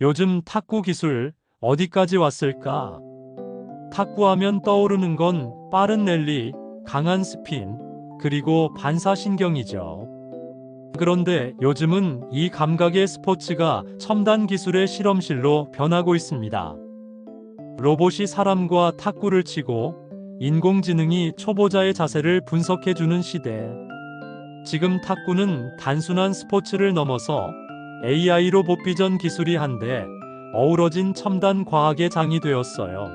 요즘 탁구 기술 어디까지 왔을까? 탁구하면 떠오르는 건 빠른 랠리, 강한 스핀, 그리고 반사신경이죠. 그런데 요즘은 이 감각의 스포츠가 첨단 기술의 실험실로 변하고 있습니다. 로봇이 사람과 탁구를 치고 인공지능이 초보자의 자세를 분석해주는 시대. 지금 탁구는 단순한 스포츠를 넘어서 AI로 복비전 기술이 한데 어우러진 첨단 과학의 장이 되었어요.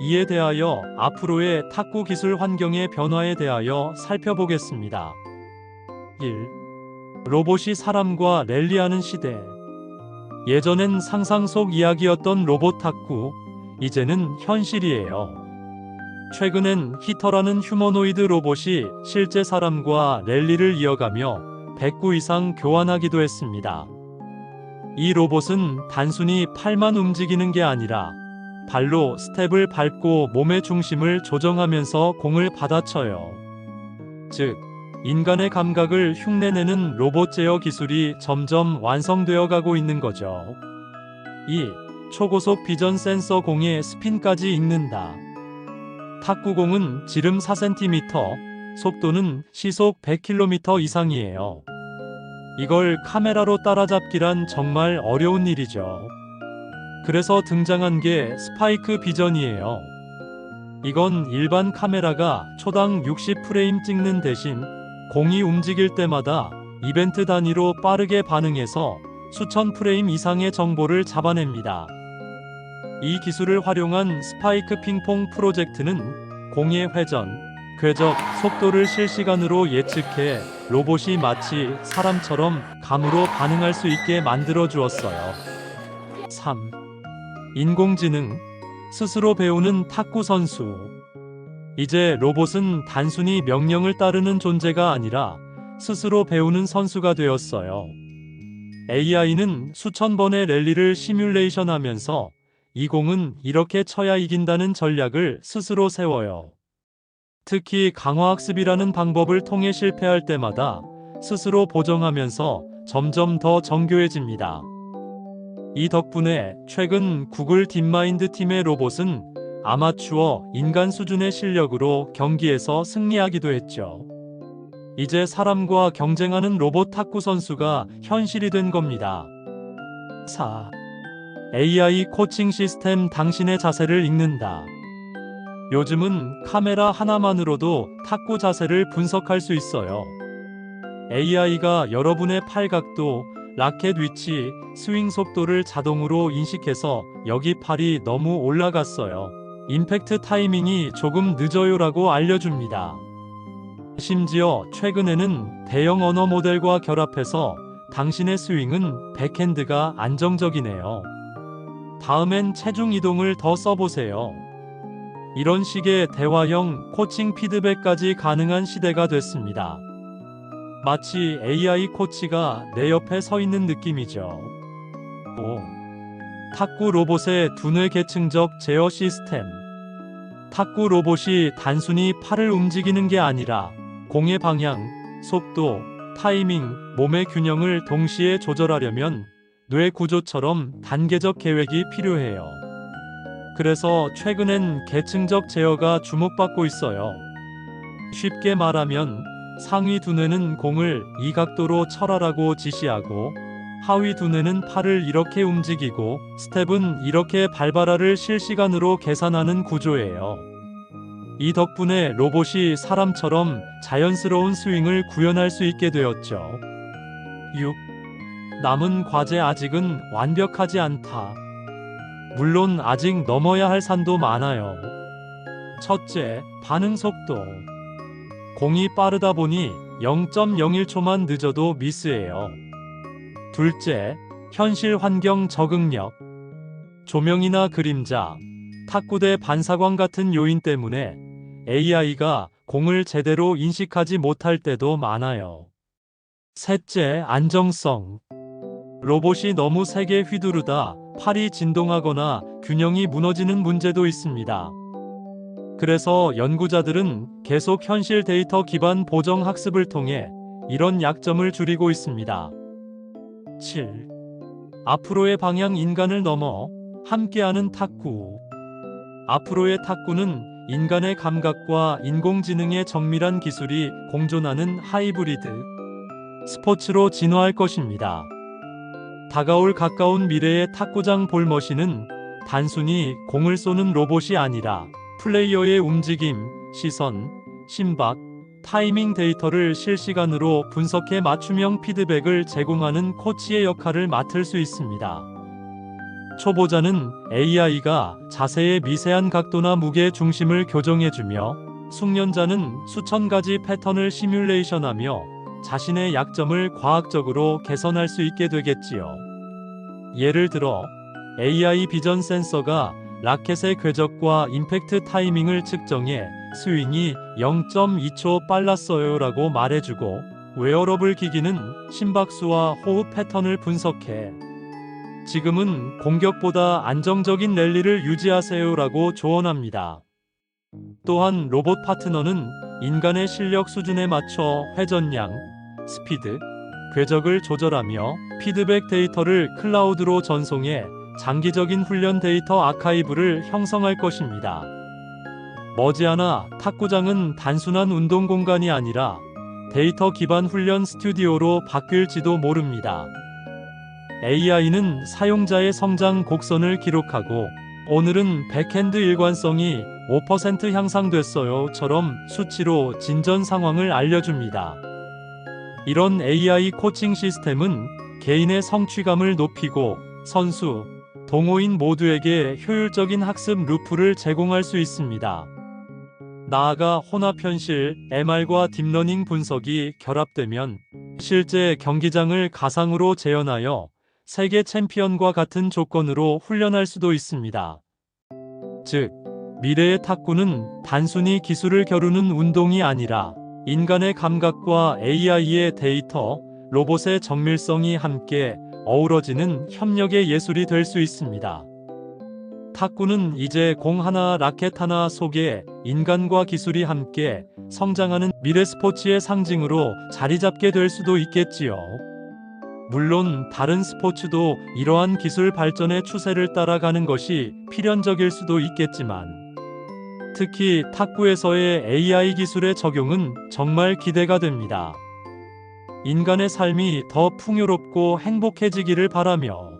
이에 대하여 앞으로의 탁구 기술 환경의 변화에 대하여 살펴보겠습니다. 1. 로봇이 사람과 랠리하는 시대. 예전엔 상상 속 이야기였던 로봇 탁구, 이제는 현실이에요. 최근엔 히터라는 휴머노이드 로봇이 실제 사람과 랠리를 이어가며 109 이상 교환하기도 했습니다. 이 로봇은 단순히 팔만 움직이는 게 아니라 발로 스텝을 밟고 몸의 중심을 조정하면서 공을 받아쳐요. 즉, 인간의 감각을 흉내내는 로봇 제어 기술이 점점 완성되어 가고 있는 거죠. 2. 초고속 비전 센서 공의 스핀까지 읽는다. 탁구공은 지름 4cm, 속도는 시속 100km 이상이에요. 이걸 카메라로 따라잡기란 정말 어려운 일이죠. 그래서 등장한 게 스파이크 비전이에요. 이건 일반 카메라가 초당 60프레임 찍는 대신 공이 움직일 때마다 이벤트 단위로 빠르게 반응해서 수천 프레임 이상의 정보를 잡아냅니다. 이 기술을 활용한 스파이크 핑퐁 프로젝트는 공의 회전, 궤적, 속도를 실시간으로 예측해 로봇이 마치 사람처럼 감으로 반응할 수 있게 만들어 주었어요. 3. 인공지능 스스로 배우는 탁구 선수 이제 로봇은 단순히 명령을 따르는 존재가 아니라 스스로 배우는 선수가 되었어요. AI는 수천 번의 랠리를 시뮬레이션 하면서 이 공은 이렇게 쳐야 이긴다는 전략을 스스로 세워요. 특히 강화학습이라는 방법을 통해 실패할 때마다 스스로 보정하면서 점점 더 정교해집니다. 이 덕분에 최근 구글 딥마인드 팀의 로봇은 아마추어 인간 수준의 실력으로 경기에서 승리하기도 했죠. 이제 사람과 경쟁하는 로봇 탁구 선수가 현실이 된 겁니다. 4. AI 코칭 시스템 당신의 자세를 읽는다. 요즘은 카메라 하나만으로도 탁구 자세를 분석할 수 있어요. AI가 여러분의 팔각도, 라켓 위치, 스윙 속도를 자동으로 인식해서 여기 팔이 너무 올라갔어요. 임팩트 타이밍이 조금 늦어요라고 알려줍니다. 심지어 최근에는 대형 언어 모델과 결합해서 당신의 스윙은 백핸드가 안정적이네요. 다음엔 체중 이동을 더 써보세요. 이런 식의 대화형 코칭 피드백까지 가능한 시대가 됐습니다. 마치 AI 코치가 내 옆에 서 있는 느낌이죠. 5. 탁구 로봇의 두뇌 계층적 제어 시스템. 탁구 로봇이 단순히 팔을 움직이는 게 아니라 공의 방향, 속도, 타이밍, 몸의 균형을 동시에 조절하려면 뇌 구조처럼 단계적 계획이 필요해요. 그래서 최근엔 계층적 제어가 주목받고 있어요. 쉽게 말하면 상위 두뇌는 공을 이 각도로 철하라고 지시하고 하위 두뇌는 팔을 이렇게 움직이고 스텝은 이렇게 밟아라를 실시간으로 계산하는 구조예요. 이 덕분에 로봇이 사람처럼 자연스러운 스윙을 구현할 수 있게 되었죠. 6. 남은 과제 아직은 완벽하지 않다. 물론 아직 넘어야 할 산도 많아요. 첫째, 반응 속도. 공이 빠르다 보니 0.01초만 늦어도 미스예요. 둘째, 현실 환경 적응력. 조명이나 그림자, 탁구대 반사광 같은 요인 때문에 AI가 공을 제대로 인식하지 못할 때도 많아요. 셋째, 안정성. 로봇이 너무 세게 휘두르다 팔이 진동하거나 균형이 무너지는 문제도 있습니다. 그래서 연구자들은 계속 현실 데이터 기반 보정 학습을 통해 이런 약점을 줄이고 있습니다. 7. 앞으로의 방향 인간을 넘어 함께하는 탁구. 앞으로의 탁구는 인간의 감각과 인공지능의 정밀한 기술이 공존하는 하이브리드 스포츠로 진화할 것입니다. 다가올 가까운 미래의 탁구장 볼머신은 단순히 공을 쏘는 로봇이 아니라 플레이어의 움직임, 시선, 심박, 타이밍 데이터를 실시간으로 분석해 맞춤형 피드백을 제공하는 코치의 역할을 맡을 수 있습니다. 초보자는 AI가 자세의 미세한 각도나 무게 중심을 교정해주며 숙련자는 수천 가지 패턴을 시뮬레이션하며 자신의 약점을 과학적으로 개선할 수 있게 되겠지요. 예를 들어 AI 비전 센서가 라켓의 궤적과 임팩트 타이밍을 측정해 스윙이 0.2초 빨랐어요 라고 말해주고 웨어러블 기기는 심박수와 호흡 패턴을 분석해 지금은 공격보다 안정적인 랠리를 유지하세요 라고 조언합니다. 또한 로봇 파트너는 인간의 실력 수준에 맞춰 회전량, 스피드, 궤적을 조절하며 피드백 데이터를 클라우드로 전송해 장기적인 훈련 데이터 아카이브를 형성할 것입니다. 머지않아 탁구장은 단순한 운동 공간이 아니라 데이터 기반 훈련 스튜디오로 바뀔지도 모릅니다. AI는 사용자의 성장 곡선을 기록하고 오늘은 백핸드 일관성이 5% 향상됐어요처럼 수치로 진전 상황을 알려줍니다. 이런 AI 코칭 시스템은 개인의 성취감을 높이고 선수, 동호인 모두에게 효율적인 학습 루프를 제공할 수 있습니다. 나아가 혼합 현실, MR과 딥러닝 분석이 결합되면 실제 경기장을 가상으로 재현하여 세계 챔피언과 같은 조건으로 훈련할 수도 있습니다. 즉, 미래의 탁구는 단순히 기술을 겨루는 운동이 아니라 인간의 감각과 AI의 데이터, 로봇의 정밀성이 함께 어우러지는 협력의 예술이 될 수 있습니다. 탁구는 이제 공 하나, 라켓 하나 속에 인간과 기술이 함께 성장하는 미래 스포츠의 상징으로 자리 잡게 될 수도 있겠지요. 물론 다른 스포츠도 이러한 기술 발전의 추세를 따라가는 것이 필연적일 수도 있겠지만 특히 탁구에서의 AI 기술의 적용은 정말 기대가 됩니다. 인간의 삶이 더 풍요롭고 행복해지기를 바라며